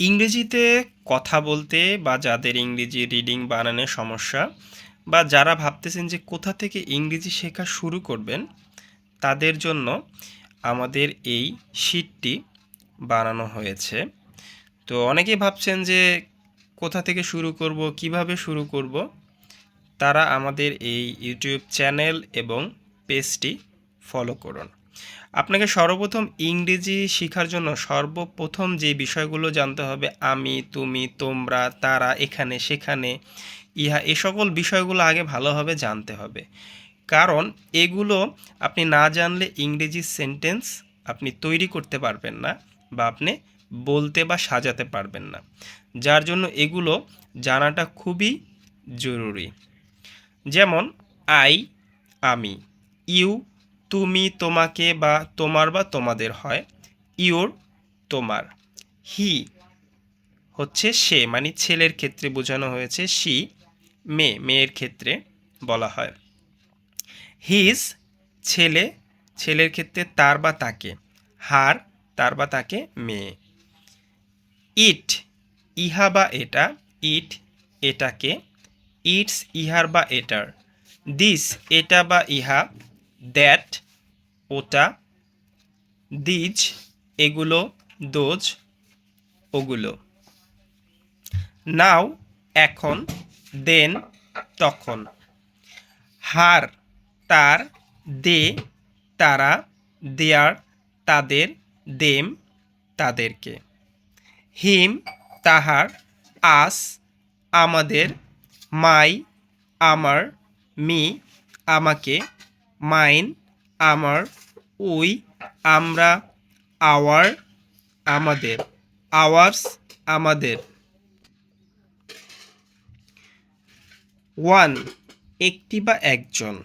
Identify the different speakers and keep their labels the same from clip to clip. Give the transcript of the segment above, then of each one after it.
Speaker 1: ইংরেজিতে কথা বলতে বা যাদের ইংরেজি রিডিং বানানোর সমস্যা বা যারা ভাবতেছেন যে কোথা থেকে ইংরেজি শেখা শুরু করবেন, তাদের জন্য আমাদের এই শীটটি বানানো হয়েছে। তো অনেকেই ভাবছেন যে কোথা থেকে শুরু করব, কীভাবে শুরু করব? তারা আমাদের এই ইউটিউব চ্যানেল এবং পেজটি ফলো করুন। আপনাকে সর্বপ্রথম ইংরেজি শেখার জন্য সর্বপ্রথম যে বিষয়গুলো জানতে হবে, আমি, তুমি, তোমরা, তারা, এখানে, সেখানে, ইহা, এ সকল বিষয়গুলো আগে ভালোভাবে জানতে হবে। কারণ এগুলো আপনি না জানলে ইংরেজি সেন্টেন্স আপনি তৈরি করতে পারবেন না বা আপনি বলতে বা সাজাতে পারবেন না। যার জন্য এগুলো জানাটা খুবই জরুরি। যেমন, আই, আমি, ইউ তুমি তোমাকে বা তোমার বা তোমাদের হয়, ইউর তোমার। হি হচ্ছে সে মানে ছেলের ক্ষেত্রে বোঝানো হয়েছে, সি মেয়ে, মেয়ের ক্ষেত্রে বলা হয়। হিজ ছেলে, ছেলের ক্ষেত্রে তার বা তাকে, হার তার বা তাকে মেয়ে। ইট, ইহা বা এটা, ইট এটাকে, ইটস ইহার বা এটার। দিস, এটা বা ইহা দ্যাট, ওটা, দিজ, এগুলো, দোজ, ওগুলো। নাও, এখন, দেন, তখন। হার, তার, দে, তারা, দেয়ার, তাদের, দেম, তাদেরকে। হিম, তাহার, আস, আমাদের, মাই, আমার, মি, আমাকে মাইন, আমার, উই, আমরা, আওয়ার, আমাদের, আওয়ার্স, আমাদের। ওয়ান, একটি বা একজন।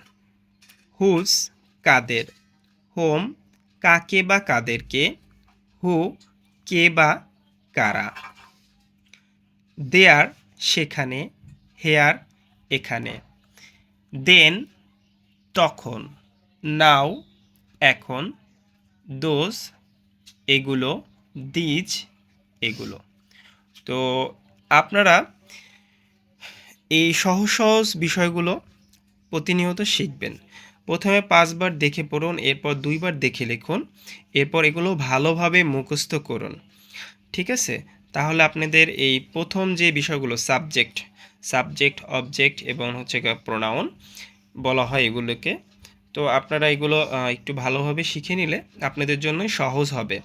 Speaker 1: হুজ কাদের। হোম, কাকে বা কাদেরকে। হু, কে বা কারা। দেয়ার, সেখানে। হেয়ার, এখানে। দেন তখন। নাও, এখন দোজ এগুলো, দিজ, এগুলো। তো আপনারা এই সহজ সহজ বিষয়গুলো প্রতিনিয়ত শিখবেন। প্রথমে পাঁচবার দেখে পড়ুন, এরপর দুইবার দেখে লিখুন, এরপর এগুলো ভালোভাবে মুখস্থ করুন। ঠিক আছে? তাহলে আপনাদের এই প্রথম যে বিষয়গুলো, সাবজেক্ট সাবজেক্ট, অবজেক্ট এবং হচ্ছে প্রোনাউন বলা হয় এগুলোকে। তো আপনারা এগুলো একটু ভালোভাবে শিখে নিলে আপনাদের জন্যই সহজ হবে।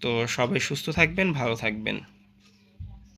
Speaker 1: তো সবাই সুস্থ থাকবেন, ভালো থাকবেন।